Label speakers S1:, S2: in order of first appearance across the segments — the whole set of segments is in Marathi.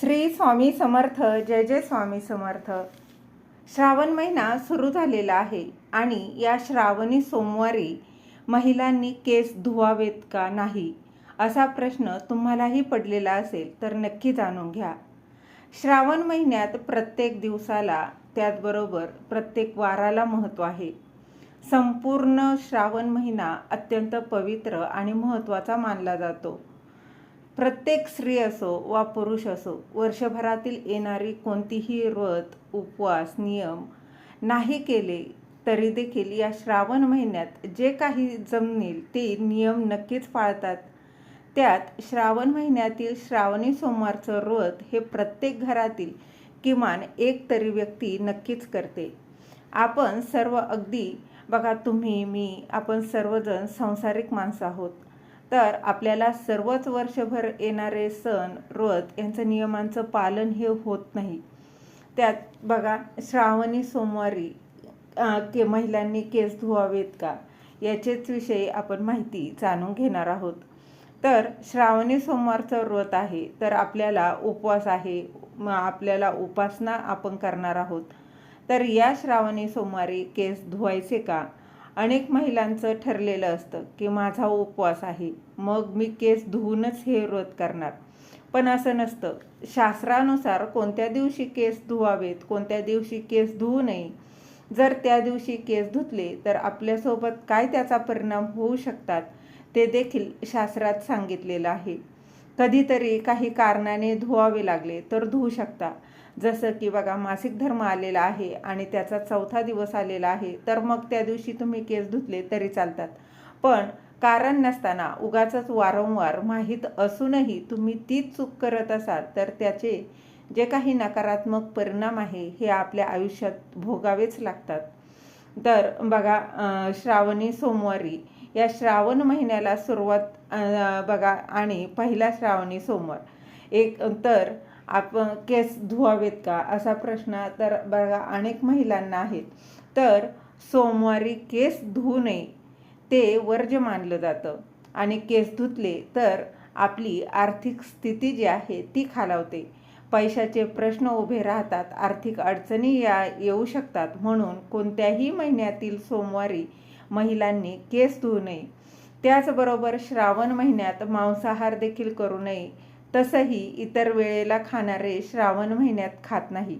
S1: श्री स्वामी समर्थ जय जय स्वामी समर्थ. श्रावण महिना सुरू झालेला आहे आणि या श्रावणी सोमवारी महिलांनी केस धुवावेत का नाही असा प्रश्न तुम्हालाही पडलेला असेल तर नक्की जाणून घ्या. श्रावण महिन्यात प्रत्येक दिवसाला त्याचबरोबर प्रत्येक वाराला महत्त्व आहे. संपूर्ण श्रावण महिना अत्यंत पवित्र आणि महत्त्वाचा मानला जातो. प्रत्येक स्त्री असो वा पुरुष असो वर्षभरातील येणारी कोणतीही व्रत उपवास नियम नाही केले तरी देखील या श्रावण महिन्यात जे काही जमतील ते नियम नक्कीच पाळतात. त्यात श्रावण महिन्यातील श्रावणी सोमवारचं व्रत हे प्रत्येक घरातील किमान एक तरी व्यक्ती नक्कीच करते. आपण सर्व अगदी बघा तुम्ही मी आपण सर्वजण संसारिक माणसं आहोत. तर आपल्याला सर्वच वर्षभर येणारे सण व्रत यांचं नियमांचं पालन हे होत नाही. त्यात बघा श्रावणी सोमवारी के महिलांनी केस धुवावेत का? याचेच विषयी आपण माहिती जाणून घेणार आहोत. तर श्रावणी सोमवारचं व्रत आहे तर आपल्याला उपवास आहे मग आपल्याला उपासना आपण करणार आहोत. तर या श्रावणी सोमवारी केस धुवायचे का? अनेक महिलांचं ठरलेलं असतं की माझा उपवास आहे मग मी केस धुवूनच हे व्रत करणार. पण असं नसतं. शास्त्रानुसार कोणत्या दिवशी केस धुवावेत कोणत्या दिवशी केस धुवू नये जर त्या दिवशी केस धुतले तर आपल्यासोबत काय त्याचा परिणाम होऊ शकतात ते देखील शास्त्रात सांगितलेलं आहे. कधीतरी काही कारणाने धुवावे लागले तर धुवू शकता. जसं की बघा मासिक धर्म आलेला आहे आणि त्याचा चौथा दिवस आलेला आहे तर मग त्या दिवशी तुम्ही केस धुतले तरी चालतात. पण कारण नसताना उगाचच वारंवार माहीत असूनही तुम्ही तीच चूक करत असाल तर त्याचे जे काही नकारात्मक परिणाम आहे हे आपल्या आयुष्यात भोगावेच लागतात. तर बघा श्रावणी सोमवारी या श्रावण महिन्याला सुरुवात बघा आणि पहिला श्रावणी सोमवार. एक तर आपण केस धुवावेत का? असा प्रश्न तर बघा अनेक महिलांना आहेत तर सोमवारी केस धुऊ नये ते वर्ज्य मानलं जातं. आणि केस धुतले तर आपली आर्थिक स्थिती जी आहे ती खालावते. पैशाचे प्रश्न उभे राहतात आर्थिक अडचणी या येऊ शकतात. म्हणून कोणत्याही महिन्यातील सोमवारी महिलांनी केस धुवू नये. त्याचबरोबर श्रावण महिन्यात मांसाहार देखील करू नये. तसंही इतर वेळेला खाणारे श्रावण महिन्यात खात नाही.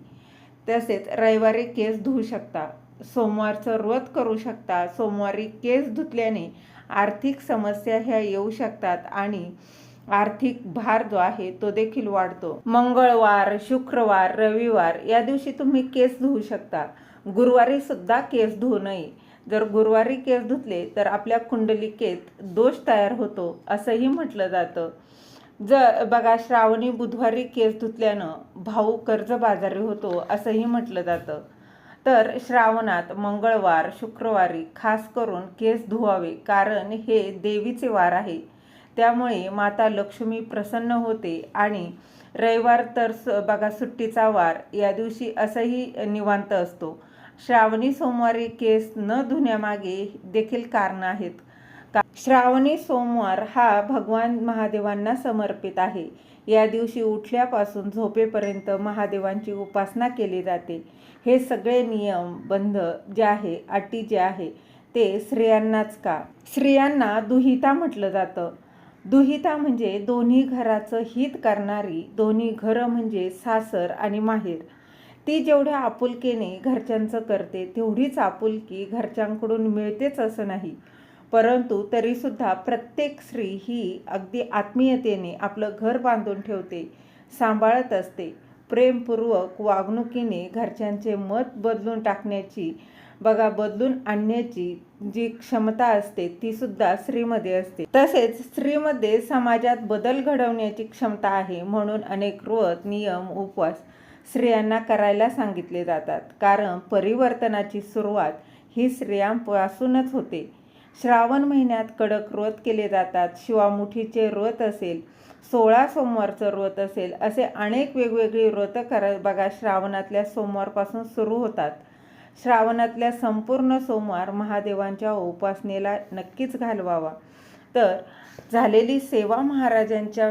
S1: तसेच रविवारी केस धुवू शकता. सोमवारचं व्रत करू शकता. सोमवारी केस धुतल्याने आर्थिक समस्या ह्या येऊ शकतात आणि आर्थिक भार जो आहे तो देखील वाढतो. मंगळवार शुक्रवार रविवार या दिवशी तुम्ही केस धुवू शकता. गुरुवारी सुद्धा केस धुवू नये. जर गुरुवारी केस धुतले तर आपल्या कुंडलिकेत दोष तयार होतो असंही म्हटलं जातं. जर बघा श्रावणी बुधवारी केस धुतल्यानं भाऊ कर्जबाजारी होतो असंही म्हटलं जातं. तर श्रावणात मंगळवार शुक्रवारी खास करून केस धुवावे कारण हे देवीचे वार आहे. त्यामुळे माता लक्ष्मी प्रसन्न होते आणि रविवार तर बघा सुट्टीचा वार या दिवशी असंही निवांत असतो. श्रावणी सोमवारी केस न धुण्यामागे देखील कारण आहेत. का श्रावणी सोमवार हा भगवान महादेवांना समर्पित आहे. या दिवशी उठल्यापासून झोपेपर्यंत महादेवांची उपासना केली जाते. हे सगळे नियम बंध जे आहे अटी जे आहे ते स्त्रियांनाच का? स्त्रियांना दुहिता म्हटलं जातं. दुहिता म्हणजे दोन्ही घराचं हित करणारी दोन्ही घरं म्हणजे सासर आणि माहेर. ती जेवढ्या आपुलकीने घरच्यांचं करते तेवढीच आपुलकी घरच्यांकडून मिळतेच असं नाही. परंतु तरीसुद्धा प्रत्येक स्त्री ही अगदी आत्मीयतेने आपलं घर बांधून ठेवते सांभाळत असते. प्रेमपूर्वक वागणुकीने घरच्यांचे मत बदलून टाकण्याची बघा बदलून आणण्याची जी क्षमता असते ती सुद्धा स्त्रीमध्ये असते. तसेच स्त्रीमध्ये समाजात बदल घडवण्याची क्षमता आहे म्हणून अनेक व्रत नियम उपवास स्त्रियांना करायला सांगितले जातात. कारण परिवर्तनाची सुरुवात ही स्त्रियांपासूनच होते. श्रावण महिन्यात कडक व्रत केले जातात. शिवामुठीचे व्रत असेल सोळा सोमवारचं व्रत असेल असे अनेक वेगवेगळी व्रत करा बघा श्रावणातल्या सोमवारपासून सुरू होतात. श्रावणातल्या संपूर्ण सोमवार महादेवांच्या उपासनेला नक्कीच घालवावा. तर झालेली सेवा महाराजांच्या